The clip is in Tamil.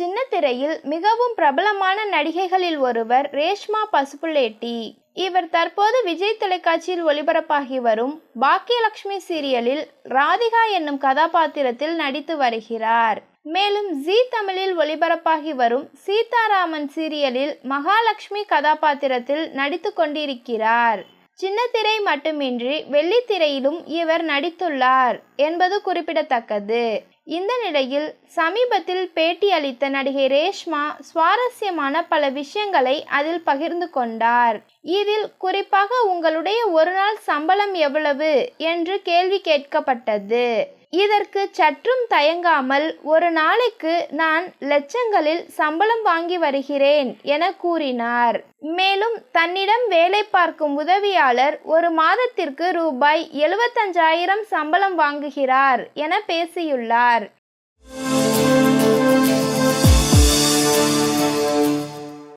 சின்னத்திரையில் மிகவும் பிரபலமான நடிகைகளில் ஒருவர் ரேஷ்மா பசுப்புள்ளேட்டி. இவர் தற்போது விஜய் தொலைக்காட்சியில் ஒளிபரப்பாகி வரும் பாக்கியலட்சுமி சீரியலில் ராதிகா என்னும் கதாபாத்திரத்தில் நடித்து வருகிறார். மேலும் ஜீ தமிழில் ஒளிபரப்பாகி வரும் சீதாராமன் சீரியலில் மகாலட்சுமி கதாபாத்திரத்தில் நடித்து கொண்டிருக்கிறார். சின்னத்திரை மட்டுமின்றி வெள்ளித்திரையிலும் இவர் நடித்துள்ளார் என்பது குறிப்பிடத்தக்கது. இந்த நிலையில் சமீபத்தில் பேட்டியளித்த நடிகை ரேஷ்மா சுவாரஸ்யமான பல விஷயங்களை அதில் பகிர்ந்து கொண்டார். இதில் குறிப்பாக உங்களுடைய ஒரு நாள் சம்பளம் எவ்வளவு? என்று கேள்வி கேட்கப்பட்டது. இதற்கு சற்றும் தயங்காமல் ஒரு நாளைக்கு நான் லட்சங்களில் சம்பளம் வாங்கி வருகிறேன் என கூறினார். மேலும் தன்னிடம் வேலை பார்க்கும் உதவியாளர் ஒரு மாதத்திற்கு ரூபாய் எழுபத்தஞ்சாயிரம் சம்பளம் வாங்குகிறார் என பேசியுள்ளார்.